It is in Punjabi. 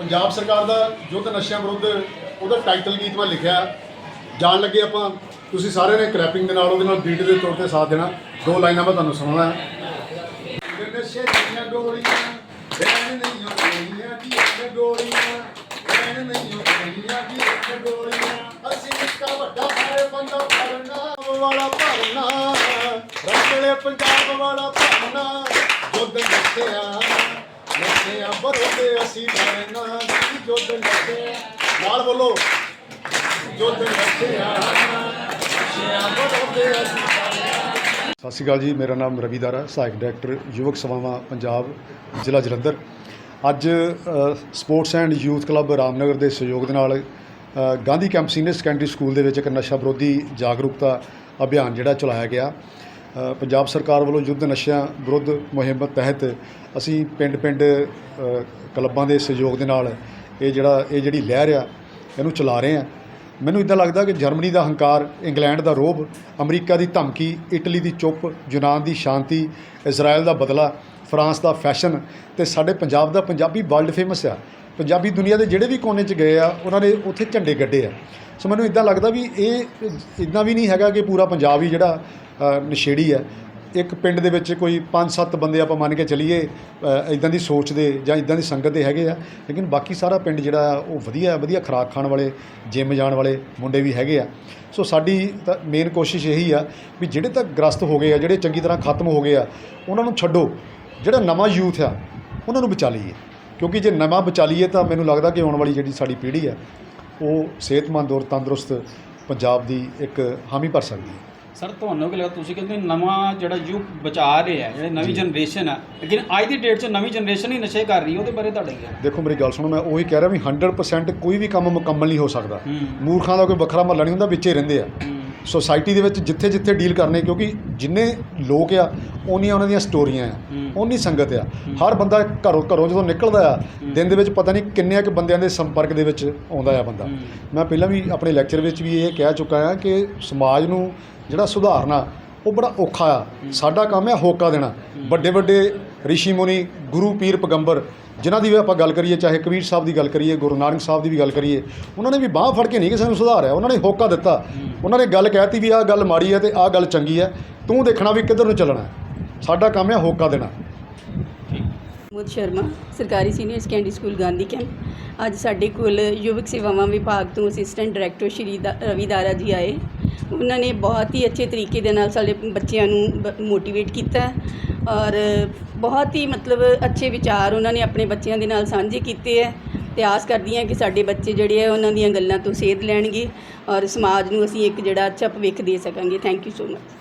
ਪੰਜਾਬ ਸਰਕਾਰ ਦਾ ਯੁੱਧ ਨਸ਼ਿਆਂ ਵਿਰੁੱਧ ਉਹਦਾ ਟਾਈਟਲ ਗੀਤ ਮੈਂ ਲਿਖਿਆ। ਜਾਣ ਲੱਗੇ ਆਪਾਂ, ਤੁਸੀਂ ਸਾਰਿਆਂ ਨੇ ਕਲੈਪਿੰਗ ਦੇ ਨਾਲ, ਉਹਦੇ ਨਾਲ ਬੀਟ ਦੇ ਤੌਰ ਤੇ ਸਾਥ ਦੇਣਾ। ਦੋ ਲਾਈਨਾਂ ਮੈਂ ਤੁਹਾਨੂੰ ਸੁਣਾਉਣਾ। ਨਸ਼ੇ ਦੀਆਂ ਗੋਲੀਆਂ ਬੈਣ ਨਹੀਂ ਗੋਲੀਆਂ ਦੀ ਇੱਕ ਗੋਲੀਆਂ ਬੈਣ ਨਹੀਂ ਗੋਲੀਆਂ ਦੀ ਇੱਕ ਗੋਲੀਆਂ ਅਸੀਂ ਨਿੱਕਾ ਵੱਡਾ ਸਾਰੇ ਬੰਦਾ ਭਰਨਾ ਵਾਲਾ ਭਰਨਾ। ਰੰਗਲੇ ਪੰਜਾਬ ਵਾਲਾ ਭਰਨਾ। ਜੁੱਧ ਨਸ਼ਿਆ ਨਸ਼ਿਆਂ ਬਰੋਦੇ ਅਸੀਂ ਭਰਨਾ ਜੁੱਧ ਨਸ਼ਿਆ ਨਾਲ ਬੋਲੋ, ਜੁੱਧ ਨਸ਼ਿਆ ਨਸ਼ਿਆਂ ਬਰੋਦੇ ਅਸੀਂ ਸਤਿ ਸ਼੍ਰੀ ਅਕਾਲ ਜੀ, ਮੇਰਾ ਨਾਮ ਰਵੀ ਦਾਰਾ, ਸਹਾਇਕ ਡਾਇਰੈਕਟਰ ਯੁਵਕ ਸੇਵਾਵਾਂ ਪੰਜਾਬ, ਜ਼ਿਲ੍ਹਾ ਜਲੰਧਰ। ਅੱਜ sports and youth club Ramnagar ਦੇ ਸਹਿਯੋਗ ਦੇ ਨਾਲ Gandhi camp senior secondary school ਦੇ ਵਿੱਚ ਇੱਕ ਨਸ਼ਾ ਵਿਰੋਧੀ ਜਾਗਰੂਕਤਾ ਅਭਿਆਨ ਜਿਹੜਾ ਚਲਾਇਆ ਗਿਆ। ਪੰਜਾਬ ਸਰਕਾਰ ਵੱਲੋਂ ਯੁੱਧ ਨਸ਼ਿਆਂ ਵਿਰੁੱਧ ਮੁਹਿੰਮ ਤਹਿਤ ਅਸੀਂ ਪਿੰਡ-ਪਿੰਡ ਕਲੱਬਾਂ ਦੇ ਸਹਿਯੋਗ ਦੇ ਨਾਲ ਇਹ ਜਿਹੜਾ, ਇਹ ਜਿਹੜੀ ਲਹਿਰ ਆ, ਇਹਨੂੰ ਚਲਾ ਰਹੇ ਆ ਮੈਨੂੰ ਇਦਾਂ ਲੱਗਦਾ ਕਿ ਜਰਮਨੀ ਦਾ ਹੰਕਾਰ, ਇੰਗਲੈਂਡ ਦਾ ਰੋਬ, ਅਮਰੀਕਾ ਦੀ ਧਮਕੀ, ਇਟਲੀ ਦੀ ਚੁੱਪ, ਯੂਨਾਨ ਦੀ ਸ਼ਾਂਤੀ ਇਜ਼ਰਾਈਲ ਦਾ ਬਦਲਾ, ਫਰਾਂਸ ਦਾ ਫੈਸ਼ਨ ਤੇ ਸਾਡੇ ਪੰਜਾਬ ਦਾ ਪੰਜਾਬੀ ਵਰਲਡ ਫੇਮਸ ਆ। ਪੰਜਾਬੀ ਦੁਨੀਆ ਦੇ ਜਿਹੜੇ ਵੀ ਕੋਨੇ 'ਚ ਗਏ ਆ, ਉਹਨਾਂ ਨੇ ਉੱਥੇ ਝੰਡੇ ਗੱਡੇ ਆ। ਸੋ ਮੈਨੂੰ ਇਦਾਂ ਲੱਗਦਾ ਵੀ ਇਹ ਇਦਾਂ ਵੀ ਨਹੀਂ ਹੈਗਾ ਕਿ ਪੂਰਾ ਪੰਜਾਬ ਹੀ ਜਿਹੜਾ ਨਸ਼ੇੜੀ ਹੈ। ਇੱਕ ਪਿੰਡ ਦੇ ਵਿੱਚ ਕੋਈ 5-7 ਬੰਦੇ ਆਪਾਂ ਮੰਨ ਕੇ ਚੱਲੀਏ ਇਦਾਂ ਦੀ ਸੋਚ ਦੇ ਜਾਂ ਇਦਾਂ ਦੀ ਸੰਗਤ ਦੇ ਹੈਗੇ ਆ। ਲੇਕਿਨ ਬਾਕੀ ਸਾਰਾ ਪਿੰਡ ਜਿਹੜਾ ਆ, ਉਹ ਵਧੀਆ ਵਧੀਆ ਖੁਰਾਕ ਖਾਣ ਵਾਲੇ, ਜਿਮ ਜਾਣ ਵਾਲੇ ਮੁੰਡੇ ਵੀ ਹੈਗੇ ਆ। ਸੋ ਸਾਡੀ ਤਾਂ ਮੇਨ ਕੋਸ਼ਿਸ਼ ਇਹੀ ਆ ਵੀ ਜਿਹੜੇ ਤਾਂ ਗ੍ਰਸਤ ਹੋ ਗਏ ਆ, ਜਿਹੜੇ ਚੰਗੀ ਤਰ੍ਹਾਂ ਖਤਮ ਹੋ ਗਏ ਆ, ਉਹਨਾਂ ਨੂੰ ਛੱਡੋ। ਜਿਹੜਾ ਨਵਾਂ ਯੂਥ ਆ, ਉਹਨਾਂ ਨੂੰ ਬਚਾ ਲਈਏ। ਕਿਉਂਕਿ ਜੇ ਨਵਾਂ ਬਚਾ ਲਈਏ ਤਾਂ ਮੈਨੂੰ ਲੱਗਦਾ ਕਿ ਆਉਣ ਵਾਲੀ ਜਿਹੜੀ ਸਾਡੀ ਪੀੜ੍ਹੀ ਆ, ਉਹ ਸਿਹਤਮੰਦ ਔਰ ਤੰਦਰੁਸਤ ਪੰਜਾਬ ਦੀ ਇੱਕ ਹਾਮੀ ਭਰ ਸਕਦੀ ਹੈ। ਸਰ ਤੁਹਾਨੂੰ ਕੀ ਲੱਗਦਾ ਤੁਸੀਂ ਕਹਿੰਦੇ ਨਵਾਂ ਜਿਹੜਾ ਯੁੱਗ ਬਚਾ ਰਹੇ ਆ ਜਿਹੜੇ ਨਵੀਂ ਜਨਰੇਸ਼ਨ ਆ ਲੇਕਿਨ ਅੱਜ ਦੀ ਡੇਟ 'ਚ ਨਵੀਂ ਜਨਰੇਸ਼ਨ ਹੀ ਨਸ਼ੇ ਕਰ ਰਹੀ ਹੈ ਉਹਦੇ ਬਾਰੇ ਤੁਹਾਡਾ ਕੀ ਹੈ ਦੇਖੋ ਮੇਰੀ ਗੱਲ ਸੁਣੋ ਮੈਂ ਉਹੀ ਕਹਿ ਰਿਹਾ ਵੀ 100% ਕੋਈ ਵੀ ਕੰਮ ਮੁਕੰਮਲ ਨਹੀਂ ਹੋ ਸਕਦਾ। ਹੂੰ। ਮੂਰਖਾਂ ਦਾ ਕੋਈ ਵੱਖਰਾ ਮਹੱਲਾ ਨਹੀਂ ਹੁੰਦਾ ਵਿੱਚੇ ਰਹਿੰਦੇ ਆ। ਹੂੰ। ਸੋਸਾਇਟੀ ਦੇ ਵਿੱਚ ਜਿੱਥੇ ਜਿੱਥੇ ਡੀਲ ਕਰਨੇ ਕਿਉਂਕਿ ਜਿੰਨੇ ਲੋਕ ਆ ਓਨੀਆਂ ਉਹਨਾਂ ਦੀਆਂ ਸਟੋਰੀਆਂ ਆ। ਹੂੰ। ਓਨੀ ਸੰਗਤ ਆ। ਹਰ ਬੰਦਾ ਘਰੋਂ ਘਰੋਂ ਜਦੋਂ ਨਿਕਲਦਾ ਆ ਦਿਨ ਦੇ ਵਿੱਚ ਪਤਾ ਨਹੀਂ ਕਿੰਨੇ ਕੁ ਬੰਦਿਆਂ ਦੇ ਸੰਪਰਕ ਦੇ ਵਿੱਚ ਆਉਂਦਾ ਆ ਬੰਦਾ। ਹੂੰ। ਮੈਂ ਪਹਿਲਾਂ ਵੀ ਆਪਣੇ ਲੈਕਚਰ ਵਿੱਚ ਵੀ ਇਹ ਕਹਿ ਚੁੱਕਾ ਆ ਕਿ ਸਮਾਜ ਨੂੰ ਜਿਹੜਾ ਸੁਧਾਰਨਾ ਉਹ ਬੜਾ ਔਖਾ ਆ। ਸਾਡਾ ਕੰਮ ਆ ਹੋਕਾ ਦੇਣਾ। ਵੱਡੇ ਵੱਡੇ ਰਿਸ਼ੀ ਮੁਨੀ ਗੁਰੂ ਪੀਰ ਪਗੰਬਰ ਜਿਨ੍ਹਾਂ ਦੀ ਵੀ ਆਪਾਂ ਗੱਲ ਕਰੀਏ ਚਾਹੇ ਕਬੀਰ ਸਾਹਿਬ ਦੀ ਗੱਲ ਕਰੀਏ ਗੁਰੂ ਨਾਨਕ ਸਾਹਿਬ ਦੀ ਵੀ ਗੱਲ ਕਰੀਏ ਉਹਨਾਂ ਨੇ ਵੀ ਬਾਹ ਫੜ ਕੇ ਨਹੀਂ ਕਿਸੇ ਨੂੰ ਸੁਧਾਰਿਆ। ਉਹਨਾਂ ਨੇ ਹੋਕਾ ਦਿੱਤਾ। ਉਹਨਾਂ ਨੇ ਗੱਲ ਕਹਿਤੀ ਵੀ ਆਹ ਗੱਲ ਮਾੜੀ ਹੈ ਤੇ ਆਹ ਗੱਲ ਚੰਗੀ ਹੈ ਤੂੰ ਦੇਖਣਾ ਵੀ ਕਿੱਧਰ ਨੂੰ ਚੱਲਣਾ। ਹੈ। ਸਾਡਾ ਕੰਮ ਹੈ ਹੋਕਾ ਦੇਣਾ। ਮੁਦ ਸ਼ਰਮਾ ਸਰਕਾਰੀ senior secondary school Gandhi camp ਅੱਜ ਸਾਡੇ ਕੋਲ ਯੁਵਕ ਸੇਵਾਵਾਂ ਵਿਭਾਗ ਤੋਂ ਅਸਿਸਟੈਂਟ ਡਾਇਰੈਕਟਰ ਸ਼੍ਰੀ ਦਾ- ਰਵੀ ਦਾਰਾ ਜੀ ਆਏ। ਉਹਨਾਂ ਨੇ ਬਹੁਤ ਹੀ ਅੱਛੇ ਤਰੀਕੇ ਦੇ ਨਾਲ ਸਾਡੇ ਬੱਚਿਆਂ ਨੂੰ ਮੋਟੀਵੇਟ ਕੀਤਾ ਔਰ ਬਹੁਤ ਹੀ ਮਤਲਬ ਅੱਛੇ ਵਿਚਾਰ ਉਹਨਾਂ ਨੇ ਆਪਣੇ ਬੱਚਿਆਂ ਦੇ ਨਾਲ ਸਾਂਝੇ ਕੀਤੇ ਹੈ ਤੇ ਆਸ ਕਰਦੀ ਹਾਂ ਕਿ ਸਾਡੇ ਬੱਚੇ ਜਿਹੜੇ ਆ ਉਹਨਾਂ ਦੀਆਂ ਗੱਲਾਂ ਤੋਂ ਸੇਧ ਲੈਣਗੇ ਔਰ ਸਮਾਜ ਨੂੰ ਅਸੀਂ ਇੱਕ ਜਿਹੜਾ ਅੱਛਾ ਭਵਿੱਖ ਦੇ ਸਕਾਂਗੇ। Thank you so much